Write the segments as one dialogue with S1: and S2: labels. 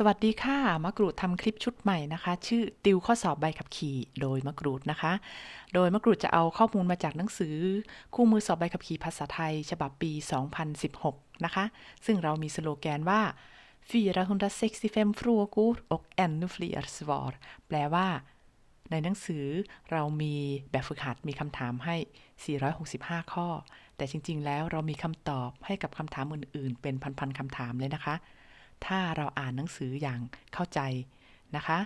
S1: สวัสดีค่ะ มะกรูดทำคลิปชุดใหม่นะคะ ชื่อติวข้อสอบใบขับขี่โดยมะกรูดนะคะ โดยมะกรูดจะเอาข้อมูลมาจากหนังสือ คู่มือสอบใบขับขี่ภาษาไทย ฉบับปี 2016 นะคะ ซึ่งเรามีสโลแกนว่า 465 frågor och ännu fler svar แปลว่า ในหนังสือเรามีแบบฝึกหัดมีคำถามให้ 465 ข้อ แต่จริง ๆ แล้วเรามีคำตอบให้กับคำถามอื่น ๆ เป็นพัน ๆคำถามเลยนะคะ ถ้าเราอ่านหนังสืออย่างเข้าใจนะคะ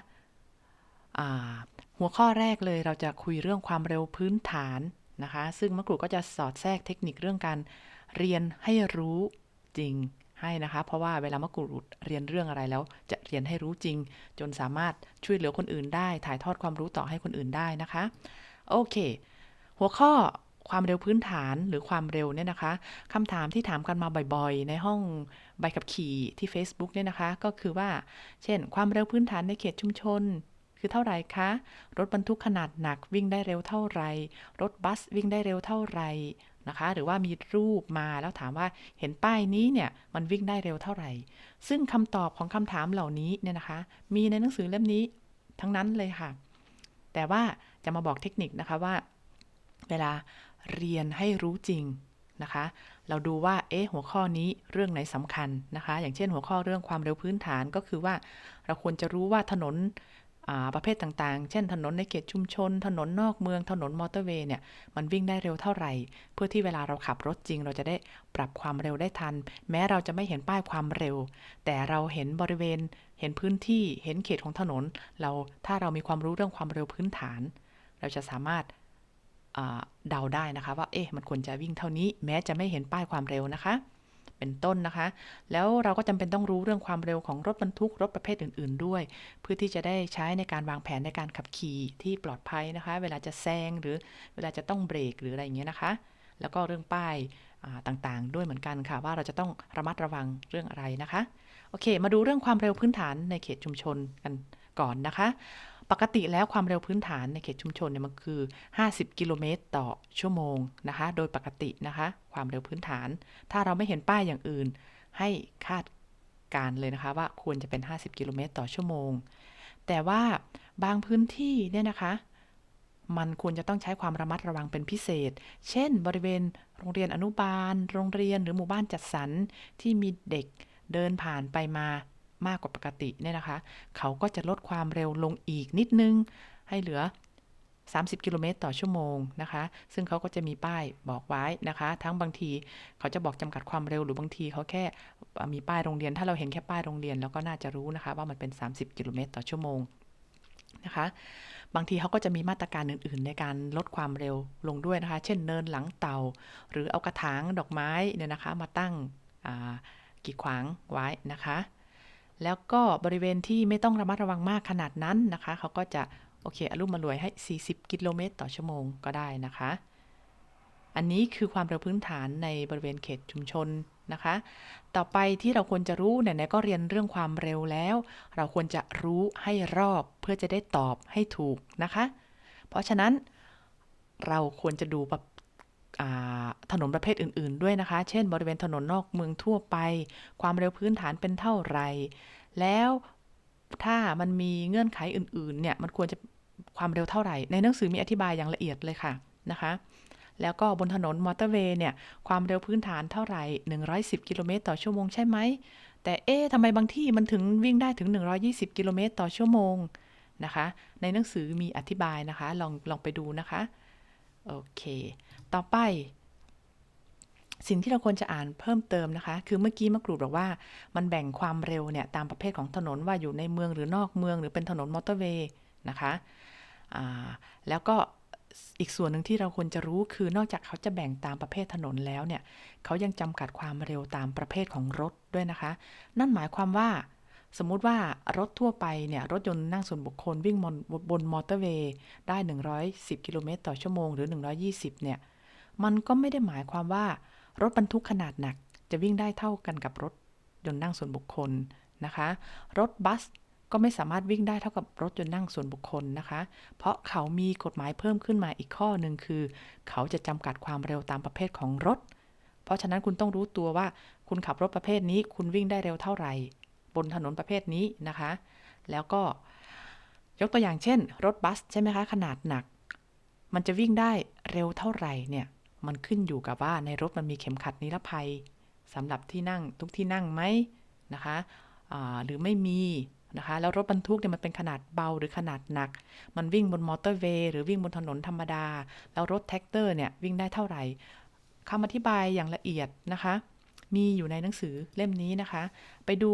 S1: หัวข้อแรกเลยเราจะคุยเรื่องความเร็วพื้นฐานนะคะ ซึ่งมะกรูดก็จะสอดแทรกเทคนิคเรื่องการเรียนให้รู้จริงให้นะคะ เพราะว่าเวลามะกรูดเรียนเรื่องอะไรแล้วจะเรียนให้รู้จริง จนสามารถช่วยเหลือคนอื่นได้ ถ่ายทอดความรู้ต่อให้คนอื่นได้นะคะ โอเค หัวข้อ ความเร็วพื้นฐานหรือความเร็วเนี่ยนะคะคำถามที่ถามกันมาบ่อยๆ ในห้องใบขับขี่ที่ Facebook เนี่ยนะคะ ก็คือว่า เช่น ความเร็วพื้นฐานในเขตชุมชน คือเท่าไหร่คะ รถบรรทุกขนาดหนักวิ่งได้เร็วเท่าไหร่รถบัสวิ่งได้เร็วเท่าไหร่นะคะ หรือว่ามีรูปมาแล้วถามว่าเห็นป้ายนี้เนี่ยมันวิ่งได้เร็วเท่าไหร่ ซึ่งคำตอบของคำถามเหล่านี้เนี่ยนะคะ มีในหนังสือเล่มนี้ทั้งนั้นเลยค่ะ แต่ว่าจะมาบอกเทคนิคนะคะว่า เวลา เรียนให้รู้จริงนะคะ เราดูว่า เอ๊ะ หัวข้อนี้เรื่องไหนสำคัญนะคะ อย่างเช่น หัวข้อเรื่องความเร็วพื้นฐานก็คือว่า เราควรจะรู้ว่าถนนประเภทต่างๆ เช่น ถนนในเขตชุมชน ถนนนอกเมือง ถนนมอเตอร์เวย์เนี่ย มันวิ่งได้เร็วเท่าไหร่ เพื่อที่เวลาเราขับรถจริง เราจะได้ปรับความเร็วได้ทัน แม้เราจะไม่เห็นป้ายความเร็ว แต่เราเห็นบริเวณ เห็นพื้นที่ เห็นเขตของถนน เรา ถ้าเรามีความรู้เรื่องความเร็วพื้นฐาน เราจะสามารถ เดาได้นะคะ ว่าเอ๊ะมันควรจะวิ่งเท่านี้ แม้จะไม่เห็นป้ายความเร็วนะคะ เป็นต้นนะคะ แล้วเราก็จำเป็นต้องรู้เรื่องความเร็วของรถบรรทุกรถประเภทอื่น ๆ ด้วย เพื่อที่จะได้ใช้ในการวางแผนในการขับขี่ที่ปลอดภัยนะคะ เวลาจะแซงหรือเวลาจะต้องเบรกหรืออะไรอย่างเงี้ยนะคะ แล้วก็เรื่องป้ายต่างๆ ด้วยเหมือนกันค่ะ ว่าเราจะต้องระมัดระวังเรื่องอะไรนะคะโอเค มาดูเรื่องความเร็วพื้นฐานในเขตชุมชนกันก่อนนะคะ ปกติแล้วความเร็วพื้นฐานในเขตชุมชนเนี่ยมันคือ 50 กิโลเมตรต่อชั่วโมงนะคะ โดยปกตินะคะ ความเร็วพื้นฐาน ถ้าเราไม่เห็นป้ายอย่างอื่น ให้คาดการเลยนะคะว่าควรจะเป็น 50 กิโลเมตรต่อชั่วโมง แต่ว่าบางพื้นที่เนี่ยนะคะ มันควรจะต้องใช้ความระมัดระวังเป็นพิเศษ เช่น บริเวณโรงเรียนอนุบาล โรงเรียนหรือหมู่บ้านจัดสรรที่มีเด็กเดินผ่านไปมา มากกว่าปกติเนี่ยนะคะ เขาก็จะลดความเร็วลงอีกนิดนึง ให้เหลือ 30 กิโลเมตรต่อชั่วโมงนะคะ ซึ่งเขาก็จะมีป้ายบอกไว้นะคะ ทั้งบางทีเขาจะบอกจำกัดความเร็วหรือบางทีเขาแค่มีป้ายโรงเรียน ถ้าเราเห็นแค่ป้ายโรงเรียนเราก็น่าจะรู้นะคะ ว่ามันเป็น 30 กิโลเมตรต่อชั่วโมงนะคะ บางทีเขาก็จะมีมาตรการอื่น ๆ ในการลดความเร็วลงด้วยนะคะ เช่นเนินหลังเตาหรือเอากระถางดอกไม้เนี่ยนะคะ มาตั้งกีดขวางไว้นะคะ แล้วก็บริเวณที่ไม่ต้องระมัดระวังมากขนาดนั้นนะคะ เขาก็จะโอเคอารมณ์มารวยให้ 40 กิโลเมตรต่อชั่วโมงก็ได้นะคะ อันนี้คือความเร็วพื้นฐานในบริเวณเขตชุมชนนะคะ ต่อไปที่เราควรจะรู้เนี่ยก็เรียนเรื่องความเร็วแล้ว เราควรจะรู้ให้รอบเพื่อจะได้ตอบให้ถูกนะคะ เพราะฉะนั้นเราควรจะดู ถนนประเภทอื่น ๆ ด้วยนะคะ เช่น บริเวณถนนนอกเมืองทั่วไป ความเร็วพื้นฐานเป็นเท่าไหร่ แล้วถ้ามันมีเงื่อนไขอื่น ๆ เนี่ย มันควรจะความเร็วเท่าไหร่ ในหนังสือมีอธิบายอย่างละเอียดเลยค่ะนะคะ แล้วก็บนถนนมอเตอร์เวย์เนี่ย ความเร็วพื้นฐานเท่าไหร่ 110 กิโลเมตรต่อชั่วโมงใช่ไหม แต่เอ๊ะทำไมบางที่มันถึงวิ่งได้ถึง 120 กิโลเมตรต่อชั่วโมงนะคะ ในหนังสือมีอธิบายนะคะ ลองลองไปดูนะคะ โอเค ต่อไป สิ่งที่เราควรจะอ่านเพิ่มเติมนะคะ คือเมื่อกี้มะกรูดบอกว่า มันแบ่งความเร็วเนี่ยตามประเภทของถนนว่าอยู่ในเมืองหรือนอกเมืองหรือเป็นถนนมอเตอร์เวย์นะคะแล้วก็อีกส่วนหนึ่งที่เราควรจะรู้คือนอกจากเขาจะแบ่งตามประเภทถนนแล้วเนี่ยเขายังจำกัดความเร็วตามประเภทของรถด้วยนะคะ นั่นหมายความว่า สมมุติว่ารถทั่วไปเนี่ยรถยนต์นั่งส่วนบุคคลวิ่งบนมอเตอร์เวย์ได้ 110 กิโลเมตรต่อชั่วโมงหรือ 120 เนี่ย มันก็ไม่ได้หมายความว่ารถบรรทุกขนาดหนัก จะวิ่งได้เท่ากันกับรถยนต์นั่งส่วนบุคคลนะคะ รถบัสก็ไม่สามารถวิ่งได้เท่ากับรถยนต์นั่งส่วนบุคคลนะคะ เพราะเขามีกฎหมายเพิ่มขึ้นมาอีกข้อหนึ่งคือ เขาจะจำกัดความเร็วตามประเภทของรถ เพราะฉะนั้นคุณต้องรู้ตัวว่า คุณขับรถประเภทนี้ คุณวิ่งได้เร็วเท่าไหร่ บนถนนประเภทนี้นะคะ แล้วก็ยกตัวอย่างเช่น รถบัสใช่ไหมคะขนาดหนัก มันจะวิ่งได้เร็วเท่าไหร่เนี่ย มันขึ้นอยู่กับว่าในรถมันมีเข็มขัดนิรภัยสำหรับที่นั่งทุกที่นั่งไหมนะคะหรือไม่มีนะคะแล้วรถบรรทุกเนี่ยมันเป็นขนาดเบาหรือขนาดหนัก มันวิ่งบนมอเตอร์เวย์หรือวิ่งบนถนนธรรมดา แล้วรถแท็กเตอร์เนี่ยวิ่งได้เท่าไหร่คำอธิบายอย่างละเอียดนะคะ มีอยู่ในหนังสือเล่มนี้นะคะ ไปดู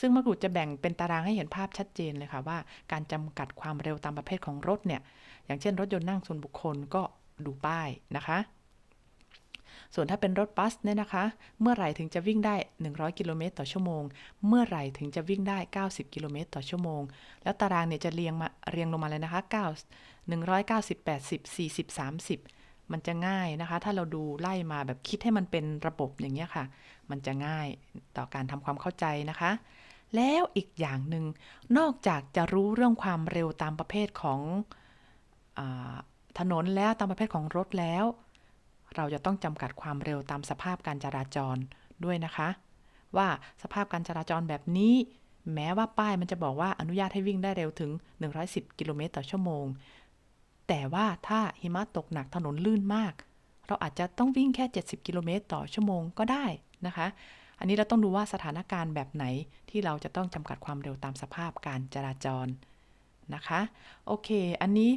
S1: ซึ่งมะกรูดจะแบ่งเป็นตารางให้เห็นภาพชัดเจนเลยค่ะว่า การจำกัดความเร็วตามประเภทของรถเนี่ยอย่างเช่น รถยนต์นั่งส่วนบุคคลก็ดูป้ายนะคะ ส่วนถ้าเป็นรถบัสเนี่ยนะคะ เมื่อไหร่ถึงจะวิ่งได้ 100 กิโลเมตรต่อชั่วโมง เมื่อไหร่ถึงจะวิ่งได้ 90 กิโลเมตรต่อชั่วโมง แล้วตารางเนี่ยจะเรียงมาเรียงลงมาเลยนะคะ9 190 80 40 30 มันจะง่ายนะคะ ถ้าเราดูไล่มาแบบคิดให้มันเป็นระบบอย่างเงี้ยค่ะ มันจะง่ายต่อการทำความเข้าใจนะคะแล้วอีกอย่างหนึ่งนอกจากจะรู้เรื่องความเร็วตามประเภทของอถนนแล้วตามประเภทของรถแล้ว เราจะต้องจำกัดความเร็วตามสภาพการจราจรด้วยนะคะ ว่าสภาพการจราจรแบบนี้ แม้ว่าป้ายมันจะบอกว่าอนุญาตให้วิ่งได้เร็วถึง 110 กิโลเมตรต่อชั่วโมง แต่ว่าถ้าหิมะตกหนักถนนลื่นมาก เราอาจจะต้องวิ่งแค่ 70 กิโลเมตรต่อชั่วโมงก็ได้นะคะ อันนี้เราต้องดูว่าสถานการณ์แบบไหนที่เราจะต้องจำกัดความเร็วตามสภาพการจราจรนะคะ โอเค อันนี้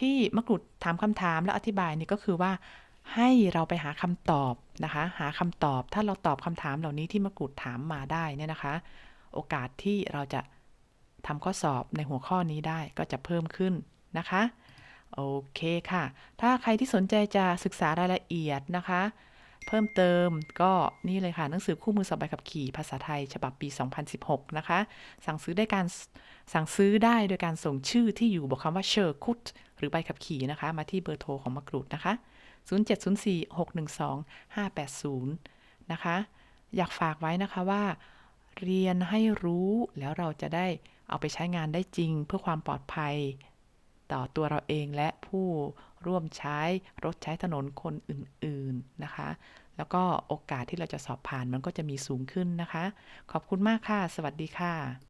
S1: ที่มะกรูดถามคำถามและอธิบายนี่ก็คือว่าให้เราไปหาคำตอบนะคะ หาคำตอบถ้าเราตอบคำถามเหล่านี้ที่มะกรูดถามมาได้เนี่ยนะคะ โอกาสที่เราจะทำข้อสอบในหัวข้อนี้ได้ก็จะเพิ่มขึ้นนะคะ โอเคค่ะ ถ้าใครที่สนใจจะศึกษารายละเอียดนะคะ เพิ่มเติมก็นี่เลยค่ะ หนังสือคู่มือสอบใบขับขี่ภาษาไทย ฉบับปี 2016 นะคะ สั่งซื้อได้การสั่งซื้อได้โดยการส่งชื่อที่อยู่บอกคำว่าเชอร์คุตหรือใบขับขี่นะคะ มาที่เบอร์โทรของมะกรูดนะคะ 0704612580 นะคะ อยากฝากไว้นะคะว่า เรียนให้รู้แล้วเราจะได้เอาไปใช้งานได้จริงเพื่อความปลอดภัย ต่อตัวเราเองและผู้ร่วมใช้รถใช้ถนนคนอื่นๆนะคะ แล้วก็โอกาสที่เราจะสอบผ่านมันก็จะมีสูงขึ้นนะคะ ขอบคุณมากค่ะ สวัสดีค่ะ